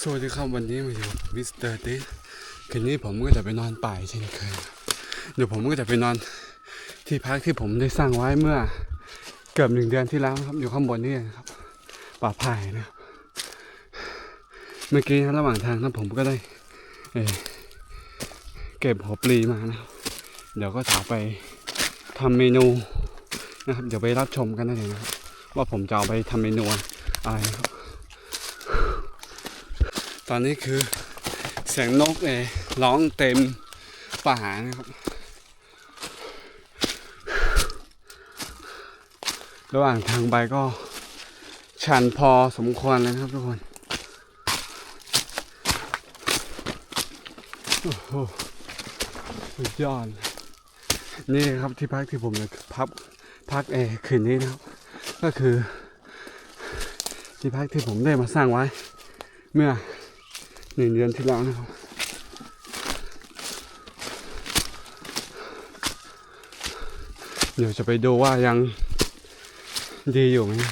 สวัสดีครับวันนี้มาอยู่มิสเตอร์ติคืนนี้ผมก็จะไปนอนป่ายเช่นเคยเดี๋ยวผมก็จะไปนอนที่พักที่ผมได้สร้างไว้เมื่อ เกือบหนึ่งเดือนที่แล้วนะครับอยู่ข้างบนนี่ครับป่าไผ่นะครับเมื่อกี้ระหว่างทางนั้นผมก็ได้เเก็บหัวปลีมานะครับเดี๋ยวก็จะเอาไปทำเมนูนะครับเดี๋ยวไปรับชมกันได้เลยนะครับว่าผมจะเอาไปทำเมนูอะไรนะครับ ตอนนี้คือเสียงนกเอร้องเต็มป่านะครับ ระหว่างทางไปก็ชันพอสมควรเลยครับทุกคน โอ้โหสุดยอดนี่ครับที่พักที่ผมจะพักพักเออคืนนี้นะครับ ก็คือที่พักที่ผมได้มาสร้างไว้ เมื่อ หนึ่งเดือนที่แล้วนะครับเดี๋ยวจะไปดูว่ายังดีอยู่ไหมนะ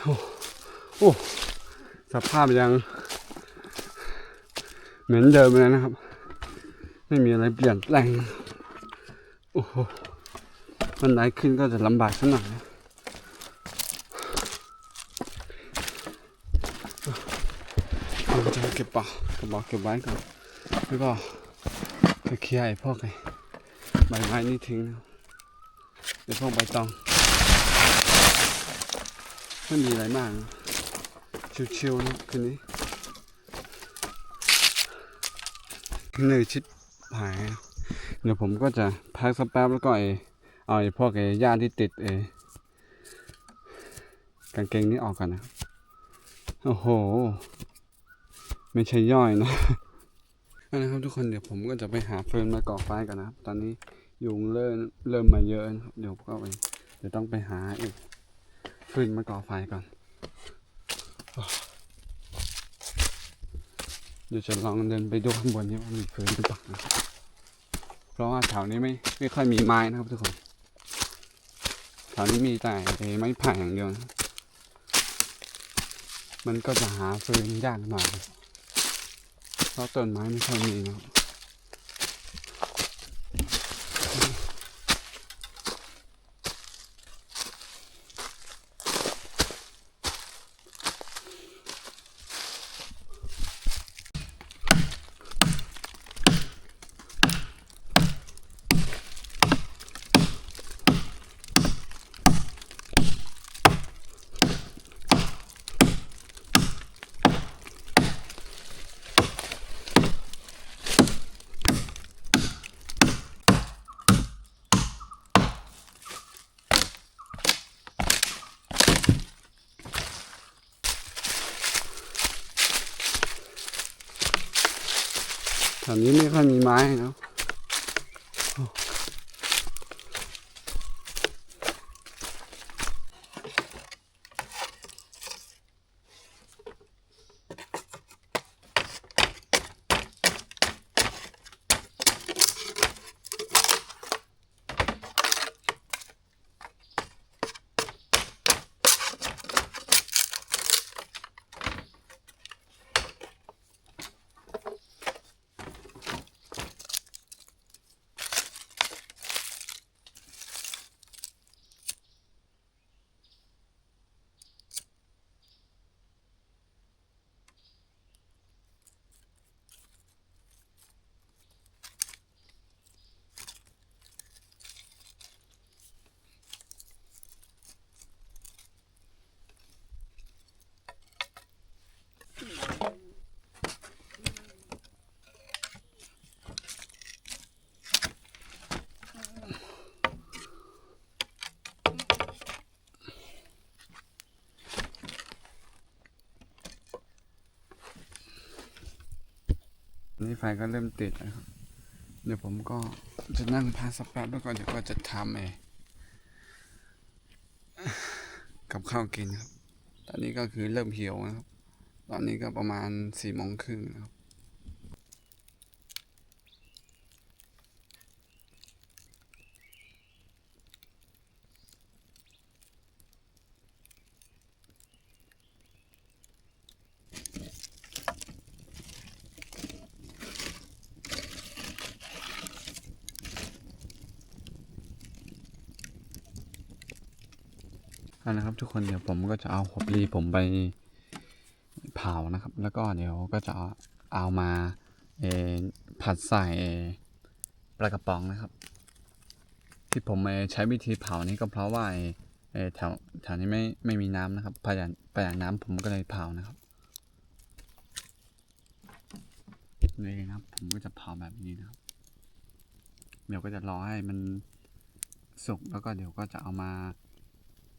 โอ้โอ้สภาพยัง เหมือนเดิมเลยนะครับ ไม่มีอะไรเปลี่ยนแปลงโอ้โหมันไหนขึ้นก็จะลำบากสักหน่อยนะ เราจะเก็บปะกระบอกเก็บไว้ก่อนแล้วก็จะเคลียร์ไอ้พวกไอ้ใบไม้นี่ทิ้งนะครับไอ้พวกใบตองไม่มีอะไรมากชิวๆนะคืนนี้เหนื่อยชิดหายเดี๋ยวผมก็จะพักสักแป๊บแล้วก็ไอ้เอาไอ้พวกไอ้หญ้าที่ติดไอ้กางเกงนี้ออกก่อนนะโอ้โห ไม่ใช่ย่อยนะนะครับทุกคนเดี๋ยวผมก็จะไปหาเฟิร์นมาก่อไฟกันนะครับ ตอนนี้ยุงเริ่มเริ่มมาเยอะนะครับเดี๋ยวก็ไปเดี๋ยวต้องไปหาอีกเฟิร์นมาก่อไฟก่อน เดี๋ยวจะลองเดินไปดูข้างบนนี้ว่ามีเฟิร์นหรือเปล่านะเพราะว่าแถวนี้ไม่ไม่ค่อยมีไม้นะครับทุกคนแถวนี้มีแต่ไอ้ไม้ไผ่อย่างเดียวนะมันก็จะหาเฟิร์นยากหน่อย เพราะต้นไม้ไม่ค่อยมีนะ ครับแถวนี้ นี่ไฟก็เริ่มติดนะครับ เดี๋ยวผมก็จะนั่งพักสักแป๊บแล้วก็เดี๋ยวก็จะทำเองกับข้าวกินครับ ตอนนี้ก็คือเริ่มหิวนะครับ ตอนนี้ก็ประมาณสี่โมงครึ่งนะครับ เอาละครับทุกคนเดี๋ยวผมก็จะเอาหัวปลีผมไปเผานะครับ แล้วก็เดี๋ยวก็จะเอามาเอผัดใส่ปลากระป๋องนะครับ ที่ผมใช้วิธีเผานี้ก็เพราะว่าแถวแถวนี้ไม่ไม่มีน้ำนะครับประหยัดประหยัดน้ำผมก็เลยเผานะครับนี่นะครับผมก็จะเผาแบบนี้นะครับ เดี๋ยวก็จะรอให้มันสุกแล้วก็เดี๋ยวก็จะเอามา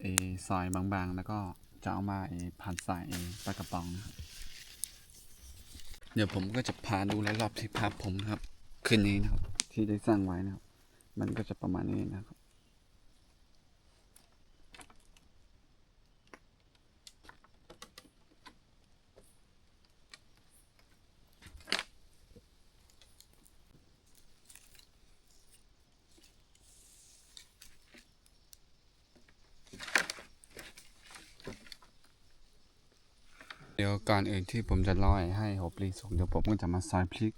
เอซอยบางๆ แล้วก็จะเอามาเออผัดใส่เออปลากระป๋องนะครับเดี๋ยวผมก็จะพาดูรอบๆที่พักผมนะครับ คืนนี้นะครับ ที่ได้สร้างไว้นะครับ มันก็จะประมาณนี้นะครับ เดี๋ยวก่อนอื่นที่ผมจะลอยให้หัวปลีสุกเดี๋ยวผมก็จะมาซอยพริก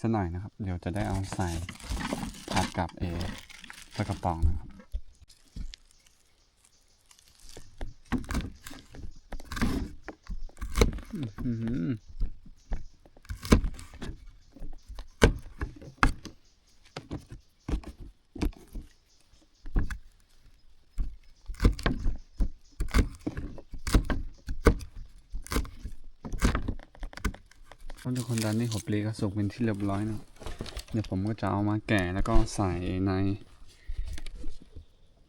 สักหน่อยนะครับ เดี๋ยวจะได้เอาใส่ผัดกับเอปลากระป๋องนะครับ อื้อหือ ครับทุกคนตอนนี้หัวปลีก็สุกเป็นที่เรียบร้อยนะเดี๋ยวผมก็จะเอามาแกะแล้วก็ใส่ใน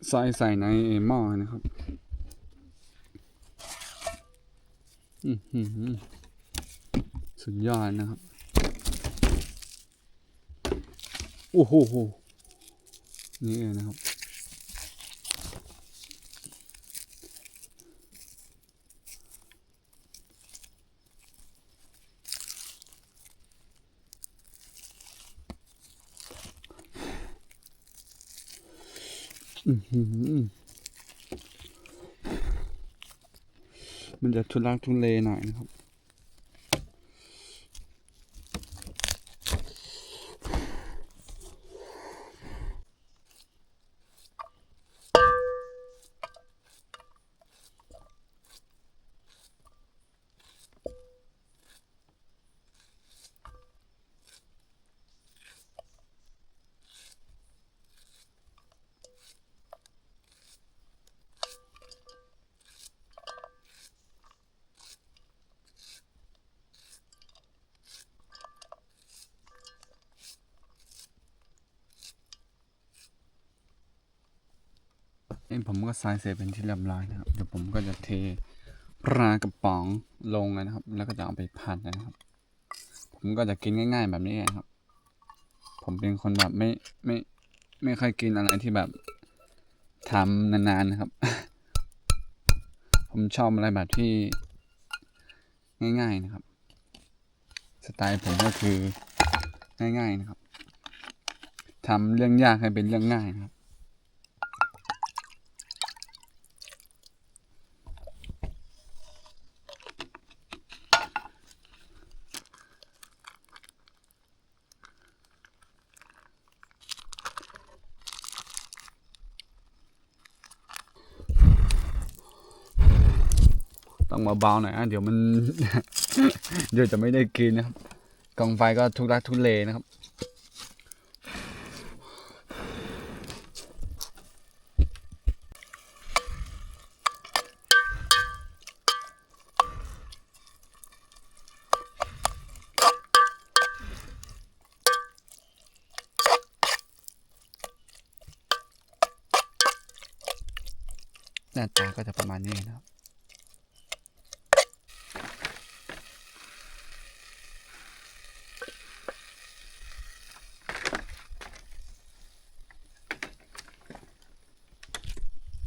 ใส่ใส่ในหม้อนะครับสุดยอดนะครับ โอ้โหนี่นะครับ มันจะทุลักทุเลหน่อยนะครับ เอ้ผมก็ใส่เสร็จเป็นที่เรียบร้อยนะครับ เดี๋ยวผมก็จะเทปลากระป๋องลงนะครับ แล้วก็จะเอาไปผัดนะครับ ผมก็จะกินง่าย ๆ แบบนี้เองครับ ผมเป็นคนแบบไม่ไม่ไม่ค่อยกินอะไรที่แบบทำนานๆนะครับ ผมชอบอะไรแบบที่ง่ายๆนะครับ สไตล์ผมก็คือง่ายๆนะครับทำเรื่องยากให้เป็นเรื่องง่ายนะครับ ต้องเบาๆหน่อยนะเดี๋ยวมัน เดี๋ยวจะไม่ได้กินนะครับกองไฟก็ทุรักทุเลนะครับหน้าตาก็จะประมาณนี้นะครับ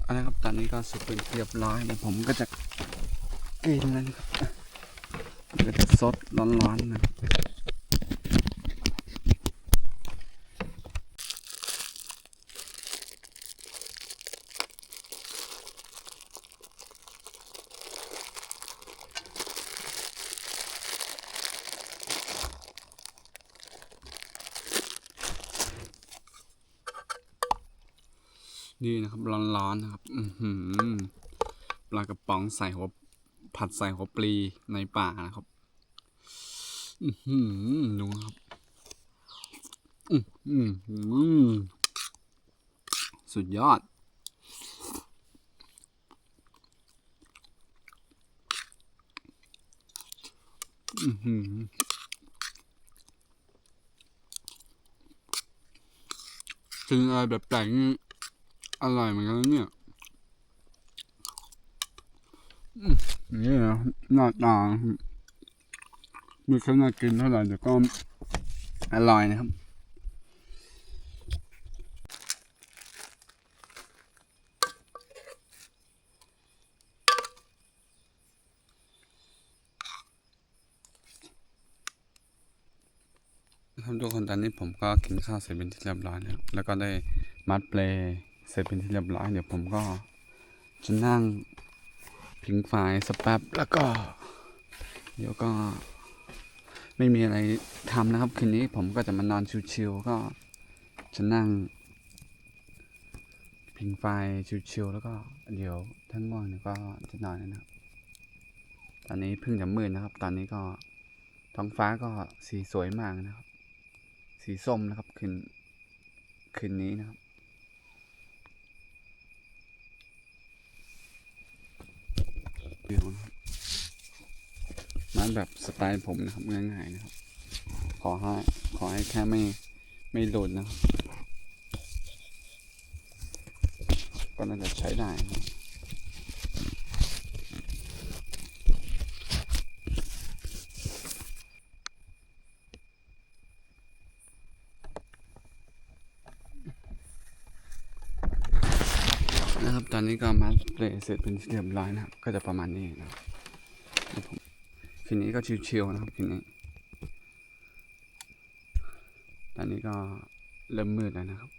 เอาละครับตอนนี้ ก็สุกเป็นเรียบร้อยเดี๋ยวผมก็จะกินแล้วนะครับก็จะสดร้อนๆนะ นี่นะครับร้อนๆนะครับ อือหือลากระป๋องใส่หัวผัดใส่หัวปลีในป่านะครับ อือหือดูครับ อือหือสุดยอด อือหือกินอะไรแบบแปลก อร่อยเหมือนกันนะเนี่ยอืมนี่นะหน้าตาไม่ค่อยน่ากินเท่าไหร่แต่ก็อร่อยนะครับครับทุกคนตอนนี้ผมก็กินข้าวเสร็จเป็นที่เรียบร้อยแล้วแล้วก็ได้มัดเปล เสร็จเป็นที่เรียบร้อยเดี๋ยวผมก็จะนั่งพิงไฟสักแป๊บแล้วก็ เดี๋ยวก็ไม่มีอะไรทำนะครับ คืนนี้ผมก็จะมานอนชิวๆก็จะนั่ง พิงไฟชิวๆแล้วก็เดี๋ยวท่านง่วงเนี่ยก็จะนอนนะครับ ตอนนี้เพิ่งจะมืดนะครับ ตอนนี้ก็ท้องฟ้าก็สีสวยมากนะครับ สีส้มนะครับคืนคืนนี้นะครับ วิวนะครับ มันแบบสไตล์ผมนะครับง่ายๆนะครับ ขอให้ขอให้แค่ไม่ไม่หลุดนะครับก็น่าจะใช้ได้นะ นะครับ ตอนนี้ก็มาเปลเสร็จเป็นเรียบร้อยนะครับ ก็จะประมาณนี้นะครับเดี๋ยวผมคืนนี้ก็ชิวๆนะครับคืนนี้ ตอนนี้ก็เริ่มมืดแล้วนะครับ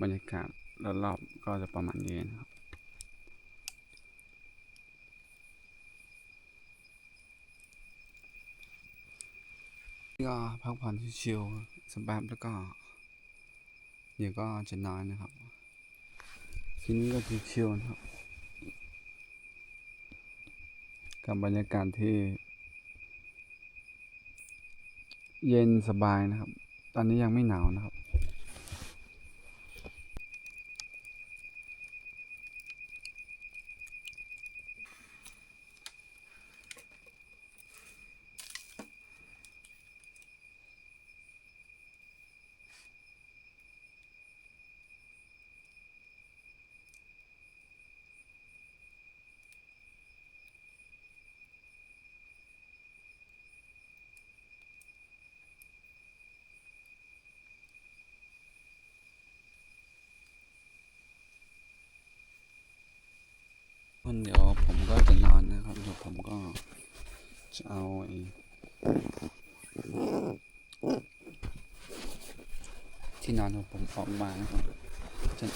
บรรยากาศรอบๆก็จะประมาณนี้นะครับก็พักผ่อนชิวๆสบายแล้วก็เดี๋ยวก็จะนอนนะครับ ทีนี้ก็ชิวๆนะครับ กับบรรยากาศที่ เย็นสบายนะครับ ตอนนี้ยังไม่หนาวนะครับ วันเดี๋ยวผมก็จะนอนนะครับเดี๋ยวผมก็ จะเอาไอ้ที่นอนของผมออกมานะครับจะ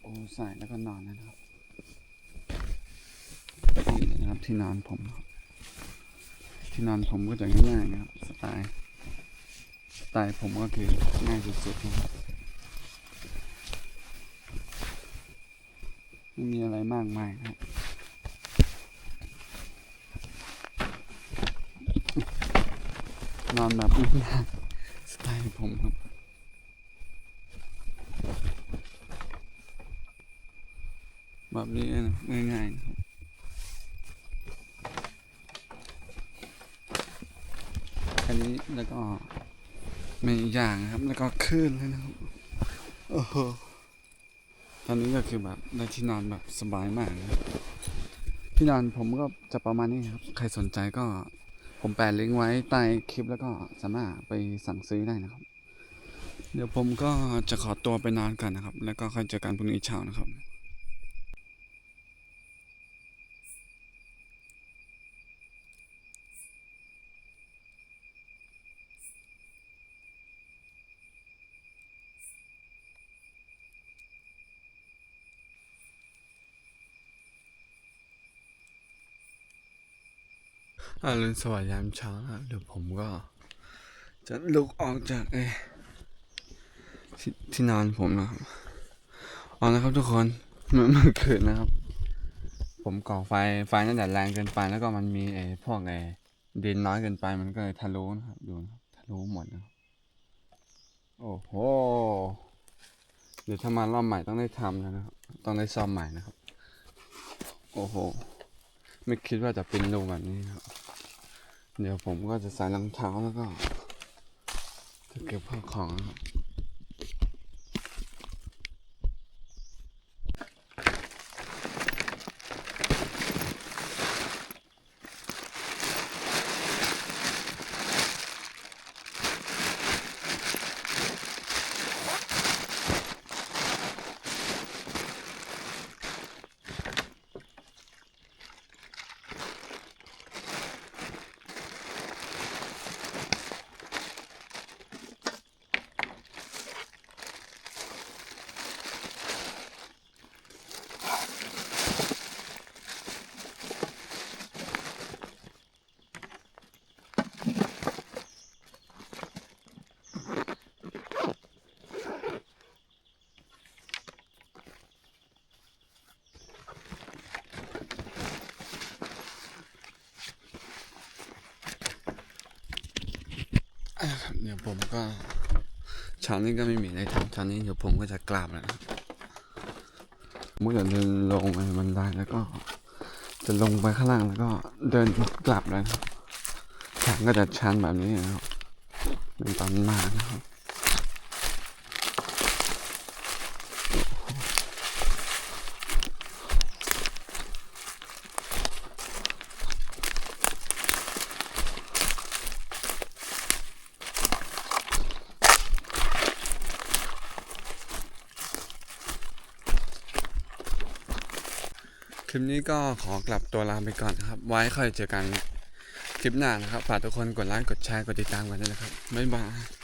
โอ้ใส่แล้วก็นอนนะครับนี่นะครับที่นอนผม ที่นอนผมก็จะง่ายๆนะครับสไตล์สไตล์ผมก็คือง่ายสุดๆนะครับไม่มีอะไรมากมายครับ อนแบบง่ายๆสไตล์ผมครับแบบนี้นะง่ายๆครับอันนี้แล้วก็ม่อย่างนะครับแล้วก็คลื่นเลยนะครับโอ้โหตอนนี้ก็คือแบบได้ที่นอนแบบสบายมากนะที่นอนผมก็จะประมาณนี้ครับ ใครสนใจก็ ผมแปะลิงก์ไว้ใต้คลิปแล้วก็สามารถไปสั่งซื้อได้นะครับ เดี๋ยวผมก็จะขอตัวไปนอนก่อนนะครับ แล้วก็ค่อยเจอกันพรุ่งนี้เช้านะครับ อรุณสวัสดิ์ยามเช้านะเดี๋ยวผมก็ จะลุกออกจากไอ้ที่ที่นอนผมนะครับเอานะครับทุกคนเมื่อเมื่อคืนนะครับ ผมก่อไฟไฟนั่นแหละแรงเกินไปแล้วก็มันมีไอ้พวกไอ้ดินน้อยเกินไปมันก็เลยทะลุนะครับดูนะทะลุหมดนะครับโอ้โหเดี๋ยวถ้ามารอบใหม่ต้องได้ทำนะครับ ต้องได้ซ่อมใหม่นะครับ โอ้โห ไม่คิดว่าจะเป็นรูแบบนี้ครับ เดี๋ยวผมก็จะใส่รองเท้าแล้วก็จะเก็บข้าของ เดี๋ยวผมก็เช้านี้ก็ไม่มีอะไรทำเช้านี้เดี๋ยวผมก็จะกลับแล้วนะครับผมก็จะเดินลงไปบันไดแล้วก็ จะลงไปข้างล่างแล้วก็เดินกลับแล้วทางก็จะชันแบบนี้นะครับเป็นตอนมานะครับ ลิปนี้ก็ขอกลับตัวลาไปก่อนครับ ไว้ค่อยเจอกันคลิปหน้านะครับ ฝากทุกคนกดไลค์ กดแชร์ กดติดตามกันด้วยนะครับ บ๊ายบาย